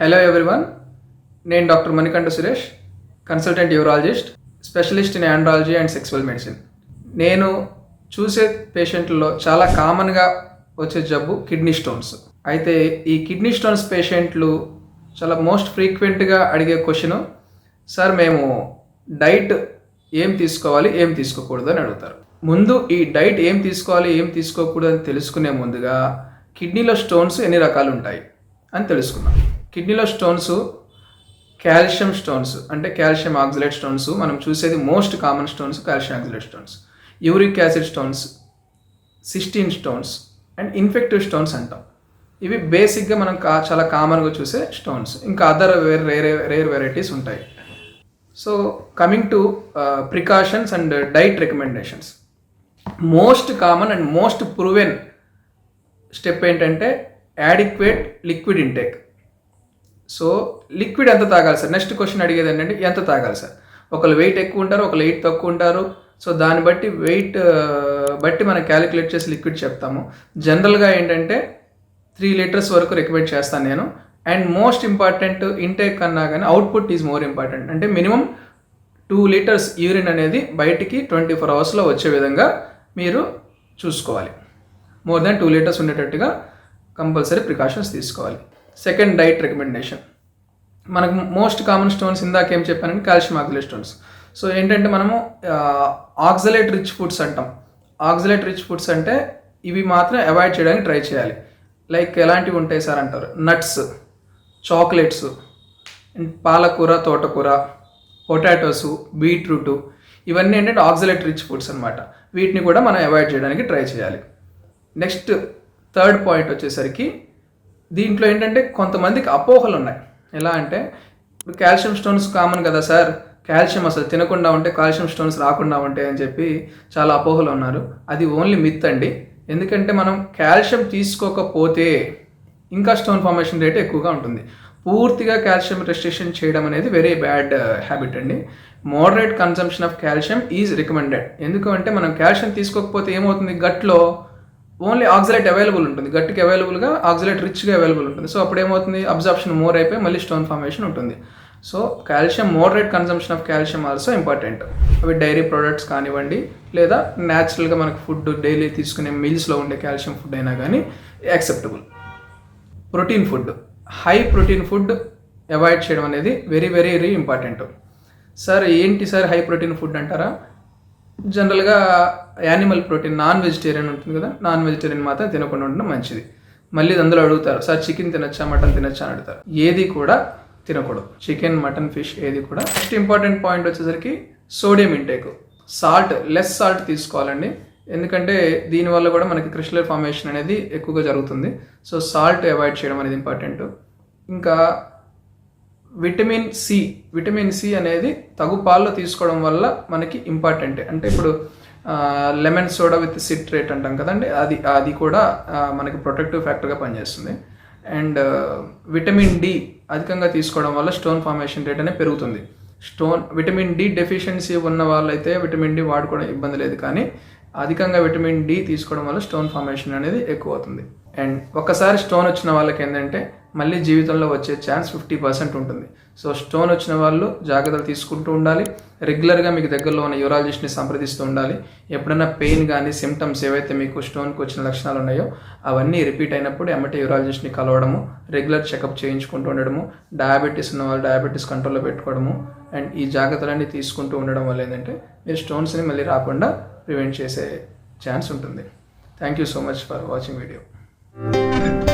Hello everyone నేను doctor Manikanta Suresh consultant urologist specialist in andrology and sexual medicine నేను చూసే పేషెంట్లలో చాలా కామన్గా వచ్చే జబ్బు కిడ్నీ స్టోన్స్. అయితే ఈ కిడ్నీ స్టోన్స్ పేషెంట్లు చాలా మోస్ట్ ఫ్రీక్వెంట్గా అడిగే క్వశ్చన్ సార్ మేము డైట్ ఏం తీసుకోవాలి ఏం తీసుకోకూడదు అని అడుగుతారు. ముందు ఈ డైట్ ఏం తీసుకోవాలి ఏం తీసుకోకూడదు అని తెలుసుకునే ముందుగా కిడ్నీలో స్టోన్స్ ఎన్ని రకాలు ఉంటాయి అని తెలుసుకున్నాం కిడ్నీలో స్టోన్స్ కాల్షియం స్టోన్స్ అంటే కాల్షియం ఆక్సిలేట్ స్టోన్స్ మనం చూసేది most common stones calcium oxalate stones. Uric acid stones cystine stones and infective stones అంటాం. ఇవి బేసిక్గా మనం కా చాలా కామన్గా చూసే స్టోన్స్. ఇంకా అదర్ వేరే రేర్ రేర్ వెరైటీస్ ఉంటాయి. So coming to precautions and diet recommendations. Most common and most proven step ఏంటంటే adequate liquid intake. So liquid ఎంత తాగాలి సార్? నెక్స్ట్ క్వశ్చన్ అడిగేది ఏంటంటే ఎంత తాగాలి సార్? ఒకళ్ళు వెయిట్ ఎక్కువ ఉంటారు ఒకళ్ళు వెయిట్ తక్కువ ఉంటారు. సో దాన్ని బట్టి వెయిట్ బట్టి మనం క్యాలిక్యులేట్ చేసి లిక్విడ్ చెప్తాము. జనరల్గా ఏంటంటే త్రీ లీటర్స్ వరకు రికమెండ్ చేస్తాను నేను. అండ్ మోస్ట్ ఇంపార్టెంట్ ఇంటేక్ కన్నా కానీ అవుట్పుట్ ఈజ్ మోర్ ఇంపార్టెంట్ అంటే మినిమం టూ లీటర్స్ యూరిన్ అనేది బయటికి ట్వంటీ ఫోర్ అవర్స్లో వచ్చే విధంగా మీరు చూసుకోవాలి. మోర్ దెన్ టూ లీటర్స్ ఉండేటట్టుగా కంపల్సరీ ప్రికాషన్స్ తీసుకోవాలి. సెకండ్ డైట్ రికమెండేషన్ మనకు మోస్ట్ కామన్ స్టోన్స్ ఇందాక ఏం చెప్పానంటే కాల్షియం ఆక్సిలేట్ స్టోన్స్ సో ఏంటంటే మనము ఆక్సిలేట్ రిచ్ ఫుడ్స్ అంటాం. ఆక్సిలేట్ రిచ్ ఫుడ్స్ అంటే ఇవి మాత్రం అవాయిడ్ చేయడానికి ట్రై చేయాలి. లైక్ ఎలాంటివి ఉంటాయి సార్ అంటారు? నట్స్ చాక్లెట్స్ పాలకూర తోటకూర పొటాటోస్ బీట్రూట్ ఇవన్నీ ఏంటంటే ఆక్సిలేట్ రిచ్ ఫుడ్స్ అనమాట వీటిని కూడా మనం అవాయిడ్ చేయడానికి ట్రై చేయాలి. నెక్స్ట్ థర్డ్ పాయింట్ వచ్చేసరికి దీంట్లో ఏంటంటే కొంతమందికి అపోహలు ఉన్నాయి. ఎలా అంటే ఇప్పుడు కాల్షియం స్టోన్స్ కామన్ కదా సార్? కాల్షియం అసలు తినకుండా ఉంటే కాల్షియం స్టోన్స్ రాకుండా ఉంటాయి అని చెప్పి చాలా అపోహలు ఉన్నారు. అది ఓన్లీ మిత్ అండి. ఎందుకంటే మనం కాల్షియం తీసుకోకపోతే ఇంకా స్టోన్ ఫార్మేషన్ రేట్ ఎక్కువగా ఉంటుంది. పూర్తిగా కాల్షియం రెస్ట్రిక్షన్ చేయడం అనేది వెరీ బ్యాడ్ uh, హ్యాబిట్ అండి. Moderate consumption of calcium is recommended. ఎందుకంటే మనం కాల్షియం తీసుకోకపోతే ఏమవుతుంది? గట్లో ఓన్లీ ఆక్సిలేట్ అవైలబుల్ ఉంటుంది. గట్టికి అవైలబుల్గా ఆక్సిలేట్ రిచ్గా అవైలబుల్ ఉంటుంది. సో అప్పుడు ఏమవుతుంది అబ్జార్ప్షన్ మోర్ అయిపోయి మళ్ళీ స్టోన్ ఫార్మేషన్ ఉంటుంది. So calcium moderate consumption of calcium also important. అవి డైరీ ప్రోడక్ట్స్ కానివ్వండి లేదా న్యాచురల్గా మనకు ఫుడ్ డైలీ తీసుకునే మీల్స్లో ఉండే కాల్షియం ఫుడ్ అయినా కానీ acceptable. Protein food. High protein food avoid చేయడం అనేది very very very important. Sir ఏంటి సార్ హై ప్రోటీన్ ఫుడ్ అంటారా? జనరల్గా యానిమల్ ప్రోటీన్ నాన్ వెజిటేరియన్ ఉంటుంది కదా నాన్ వెజిటేరియన్ మాత్రం తినకుండా ఉండడం మంచిది. మళ్ళీ అందులో అడుగుతారు సార్ చికెన్ తినచ్చా మటన్ తినచ్చా? అని అడుగుతారు. ఏది కూడా తినకూడదు. చికెన్ మటన్ ఫిష్ ఏది కూడా. నెక్స్ట్ ఇంపార్టెంట్ పాయింట్ వచ్చేసరికి sodium intake. Salt less salt తీసుకోవాలండి. ఎందుకంటే దీనివల్ల కూడా మనకి క్రిస్టల్ ఫార్మేషన్ అనేది ఎక్కువగా జరుగుతుంది. సో సాల్ట్ అవాయిడ్ చేయడం అనేది ఇంపార్టెంట్. ఇంకా విటమిన్ సి విటమిన్ సి అనేది తగు పాల్లో తీసుకోవడం వల్ల మనకి ఇంపార్టెంట్ అంటే ఇప్పుడు లెమన్ సోడా విత్ సిట్రేట్ అంటాం కదండి అది అది కూడా మనకి ప్రొటెక్టివ్ ఫ్యాక్టర్గా పనిచేస్తుంది. అండ్ విటమిన్ డి అధికంగా తీసుకోవడం వల్ల స్టోన్ ఫార్మేషన్ రేట్ అనేది పెరుగుతుంది. స్టోన్ విటమిన్ డి డెఫిషియన్సీ ఉన్న వాళ్ళైతే విటమిన్ డి వాడుకోవడం ఇబ్బంది లేదు కానీ అధికంగా విటమిన్ డి తీసుకోవడం వల్ల స్టోన్ ఫార్మేషన్ అనేది ఎక్కువ అవుతుంది. అండ్ ఒక్కసారి స్టోన్ వచ్చిన వాళ్ళకి ఏంటంటే మళ్ళీ జీవితంలో వచ్చే ఛాన్స్ ఫిఫ్టీ పర్సెంట్ ఉంటుంది. సో స్టోన్ వచ్చిన వాళ్ళు జాగ్రత్తలు తీసుకుంటూ ఉండాలి. రెగ్యులర్గా మీకు దగ్గరలో ఉన్న యూరాలజిస్ట్ని సంప్రదిస్తూ ఉండాలి. ఎప్పుడైనా పెయిన్ కానీ సిమ్టమ్స్ ఏవైతే మీకు స్టోన్కి వచ్చిన లక్షణాలు ఉన్నాయో అవన్నీ రిపీట్ అయినప్పుడు ఎమ్మటే యూరాలజిస్ట్ని కలవడము రెగ్యులర్ చెకప్ చేయించుకుంటూ ఉండడము డయాబెటీస్ ఉన్న వాళ్ళు డయాబెటీస్ కంట్రోల్లో పెట్టుకోవడము అండ్ ఈ జాగ్రత్తలన్నీ తీసుకుంటూ ఉండడం వల్ల ఏంటంటే మీరు స్టోన్స్ని మళ్ళీ రాకుండా ప్రివెంట్ చేసే ఛాన్స్ ఉంటుంది. Thank you so much for watching video Thank you.